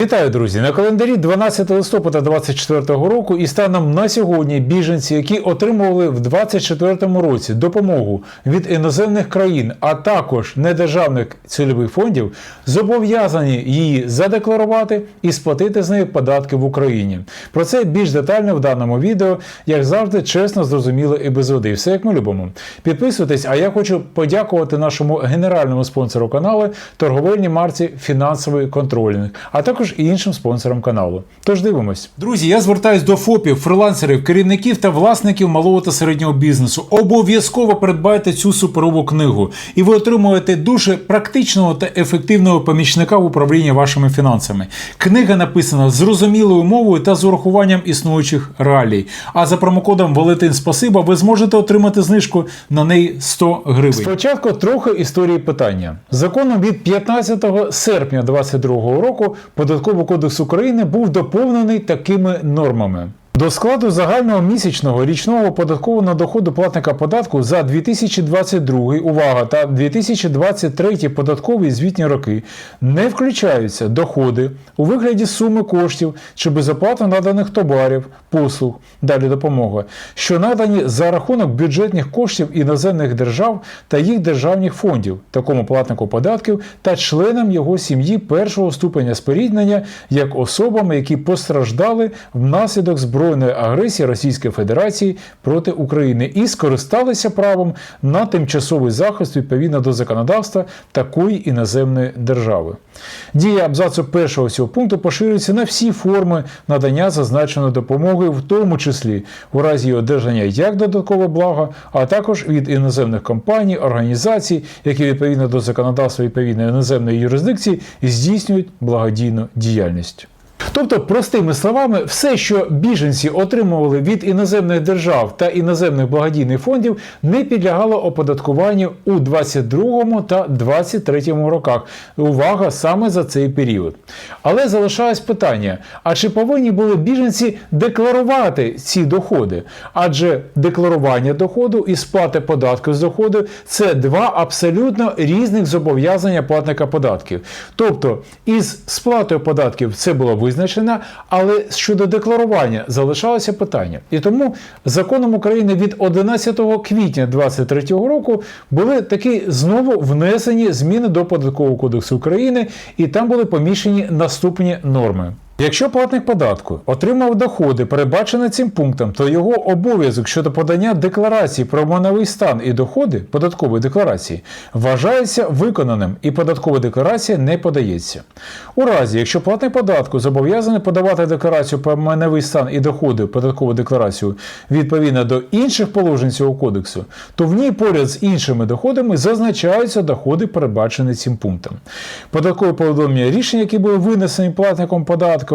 Вітаю, друзі! На календарі 12 листопада 2024 року і станом на сьогодні біженці, які отримували в 2024 році допомогу від іноземних країн, а також недержавних цільових фондів, зобов'язані її задекларувати і сплатити з неї податки в Україні. Про це більш детально в даному відео, як завжди, чесно, зрозуміло і без води. Все як ми любимо. Підписуйтесь, а я хочу подякувати нашому генеральному спонсору каналу торговельній марці Фінансовий контролінг, а також і іншим спонсорам каналу. Тож дивимось. Друзі, я звертаюсь до ФОПів, фрилансерів, керівників та власників малого та середнього бізнесу. Обов'язково придбайте цю суперову книгу, і ви отримуєте дуже практичного та ефективного помічника в управлінні вашими фінансами. Книга написана зрозумілою мовою та з урахуванням існуючих реалій. А за промокодом Валентин Спасиба ви зможете отримати знижку на неї 100 гривень. Спочатку трохи історії питання. Законом від 15 серпня 2022 року Податковий кодекс України був доповнений такими нормами. До складу загального місячного річного податкового доходу платника податку за 2022 увага та 2023 податкові звітні роки не включаються доходи у вигляді суми коштів чи безоплатно наданих товарів, послуг, далі допомога, що надані за рахунок бюджетних коштів іноземних держав та їх державних фондів, такому платнику податків та членам його сім'ї першого ступеня споріднення як особами, які постраждали внаслідок збройної агресії Російської Федерації проти України і скористалися правом на тимчасовий захист відповідно до законодавства такої іноземної держави. Дія абзацу першого цього пункту поширюється на всі форми надання зазначеної допомоги, в тому числі у разі її одержання як додаткове благо, а також від іноземних компаній, організацій, які відповідно до законодавства відповідної іноземної юрисдикції здійснюють благодійну діяльність. Тобто, простими словами, все, що біженці отримували від іноземних держав та іноземних благодійних фондів, не підлягало оподаткуванню у 22 та 23 роках. Увага саме за цей період. Але залишалось питання: а чи повинні були біженці декларувати ці доходи? Адже декларування доходу і сплати податків з доходу це два абсолютно різних зобов'язання платника податків. Тобто, із сплатою податків це було визначено, але щодо декларування залишалося питання. І тому законом України від 11 квітня 2023 року були такі знову внесені зміни до податкового кодексу України, і там були поміщені наступні норми. Якщо платник податку отримав доходи, передбачені цим пунктом, то його обов'язок щодо подання декларації про майновий стан і доходи податкової декларації вважається виконаним і податкова декларація не подається. У разі, якщо платник податку зобов'язаний подавати декларацію про майновий стан і доходи податкову декларацію відповідно до інших положень цього кодексу, то в ній поряд з іншими доходами зазначаються доходи, передбачені цим пунктом. Податкове повідомлення рішення, які були винесені платником податку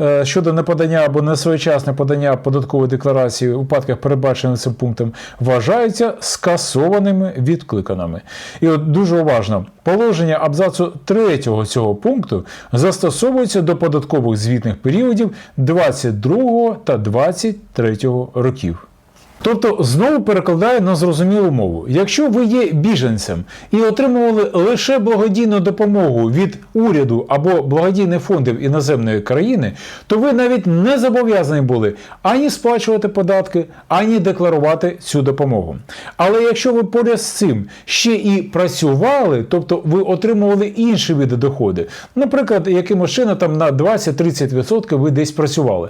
е, щодо неподання або несвоєчасне подання податкової декларації у випадках, передбачених цим пунктом, вважаються скасованими відкликаними. І от дуже уважно, положення абзацу 3 цього пункту застосовується до податкових звітних періодів 22 та 23 років. Тобто знову перекладаю на зрозумілу мову. Якщо ви є біженцем і отримували лише благодійну допомогу від уряду або благодійних фондів іноземної країни, то ви навіть не зобов'язані були ані сплачувати податки, ані декларувати цю допомогу. Але якщо ви поряд з цим ще і працювали, тобто ви отримували інші види доходи, наприклад, якимось чином там на 20-30% ви десь працювали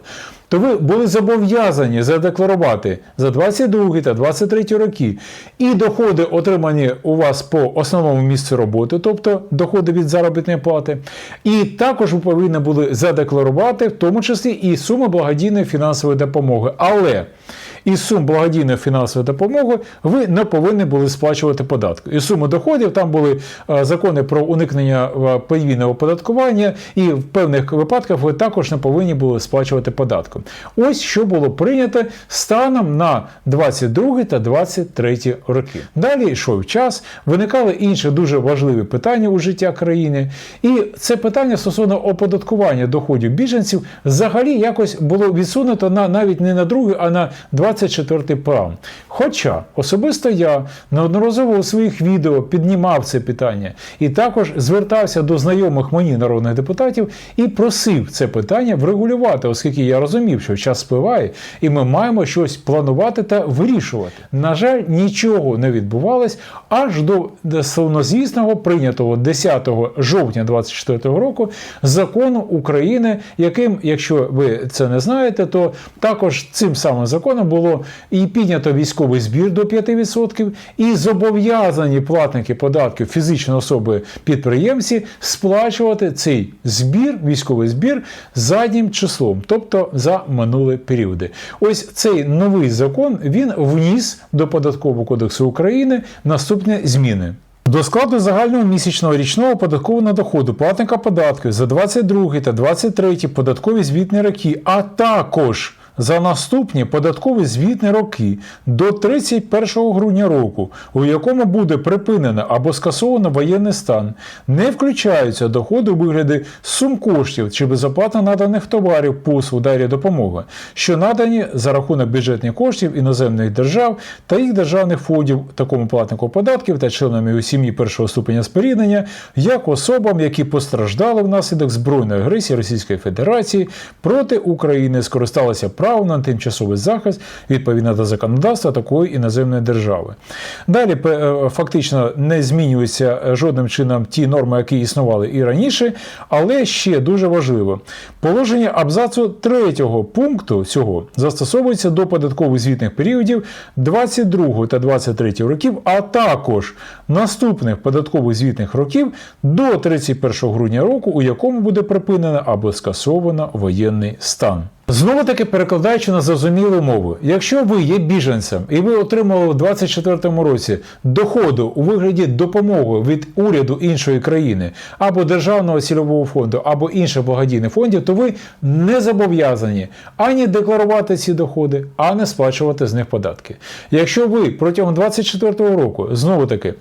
то ви були зобов'язані задекларувати за 22 та 23 роки і доходи, отримані у вас по основному місцю роботи, тобто доходи від заробітної плати, і також ви повинні були задекларувати, в тому числі і суми благодійної фінансової допомоги. Але із сум благодійної фінансової допомоги ви не повинні були сплачувати податки. Із суми доходів там були е, закони про уникнення е, подвійного оподаткування, і в певних випадках ви також не повинні були сплачувати податки. Ось що було прийнято станом на 22 та 23 роки. Далі йшов час, виникали інші дуже важливі питання у життя країни, і це питання стосовно оподаткування доходів біженців взагалі якось було відсунуто на навіть не на другий, а на 20 24 план. Хоча особисто я неодноразово у своїх відео піднімав це питання і також звертався до знайомих мені народних депутатів і просив це питання врегулювати, оскільки я розумів, що час спливає, і ми маємо щось планувати та вирішувати. На жаль, нічого не відбувалось аж до славнозвісного прийнятого 10 жовтня 24 року закону України, яким, якщо ви це не знаєте, то також цим самим законом було і піднято військовий збір до 5%, і зобов'язані платники податків фізичної особи підприємці сплачувати цей збір, військовий збір заднім числом, тобто за минулі періоди. Ось цей новий закон він вніс до податкового кодексу України наступні зміни. До складу загального місячного річного податкового доходу платника податків за 22 та 23 податкові звітні роки, а також за наступні податкові звітні роки до 31 грудня року, у якому буде припинено або скасовано воєнний стан, не включаються доходи у вигляді сум коштів чи безоплатно наданих товарів послуг дарі допомоги, що надані за рахунок бюджетних коштів іноземних держав та їх державних фондів такому платнику податків та членам його сім'ї першого ступеня споріднення, як особам, які постраждали внаслідок збройної агресії Російської Федерації проти України, скористалися правом на тимчасовий захист відповідно до законодавства такої іноземної держави. Далі е, фактично не змінюються жодним чином ті норми, які існували і раніше, але ще дуже важливо. Положення абзацу 3 пункту цього застосовується до податкових звітних періодів 22 та 23 років, а також наступних податкових звітних років до 31 грудня року, у якому буде припинено або скасовано воєнний стан. Знову таки перекладаючи на зрозумілу мову, якщо ви є біженцем і ви отримали у 2024 році доходу у вигляді допомоги від уряду іншої країни або державного цільового фонду, або інших благодійних фондів, то ви не зобов'язані ані декларувати ці доходи, ані сплачувати з них податки. Якщо ви протягом 2024 року знову таки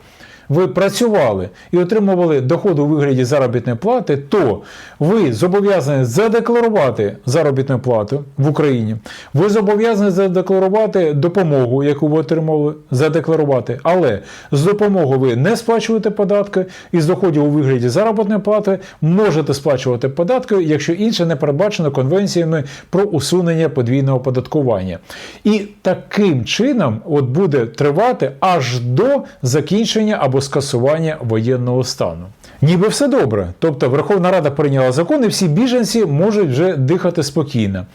ви працювали і отримували доходи у вигляді заробітної плати, то ви зобов'язані задекларувати заробітну плату в Україні. Ви зобов'язані задекларувати допомогу, яку ви отримали, задекларувати. Але з допомогою ви не сплачуєте податки, і з доходів у вигляді заробітної плати можете сплачувати податки, якщо інше не передбачено конвенціями про усунення подвійного податкування. І таким чином от буде тривати аж до закінчення або скасування воєнного стану. Ніби все добре. Тобто Верховна Рада прийняла закон, і всі біженці можуть вже дихати спокійно.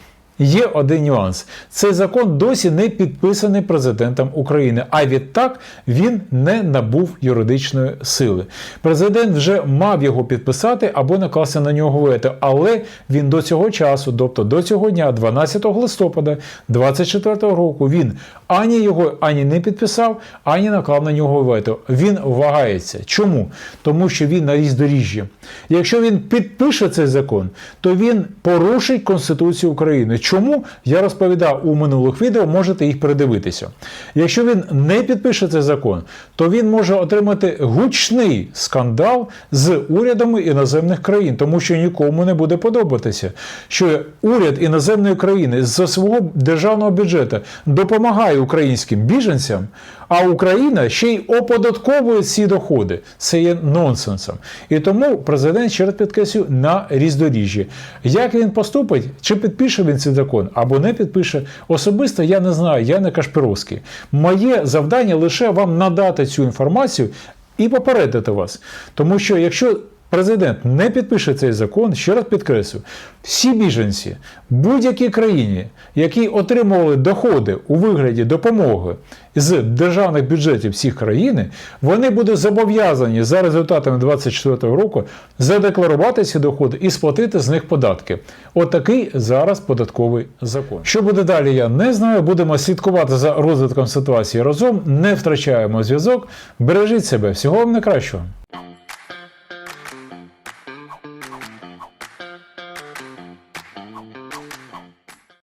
Є один нюанс: цей закон досі не підписаний президентом України, а відтак він не набув юридичної сили. Президент вже мав його підписати або накласти на нього вето, але він до цього часу, тобто до цього дня, 12 листопада 2024 року, він ані його ані не підписав, ані наклав на нього вето. Він вагається. Чому? Тому що він на різдоріжжі. Якщо він підпише цей закон, то він порушить Конституцію України. Чому я розповідав у минулих відео, можете їх передивитися. Якщо він не підпише цей закон, то він може отримати гучний скандал з урядами іноземних країн, тому що нікому не буде подобатися, що уряд іноземної країни з свого державного бюджету допомагає українським біженцям, а Україна ще й оподатковує ці доходи. Це є нонсенсом. І тому президент ще раз підкреслюю на різдоріжжі. Як він поступить, чи підпише він цей закон, або не підпише, особисто я не знаю, я не Кашпіровський. Моє завдання лише вам надати цю інформацію і попередити вас. Тому що якщо президент не підпише цей закон, ще раз підкреслю, всі біженці будь-якій країні, які отримували доходи у вигляді допомоги з державних бюджетів всіх країн, вони будуть зобов'язані за результатами 2024 року задекларувати ці доходи і сплатити з них податки. Отакий зараз податковий закон. Що буде далі, я не знаю. Будемо слідкувати за розвитком ситуації разом. Не втрачаємо зв'язок. Бережіть себе, всього вам найкращого.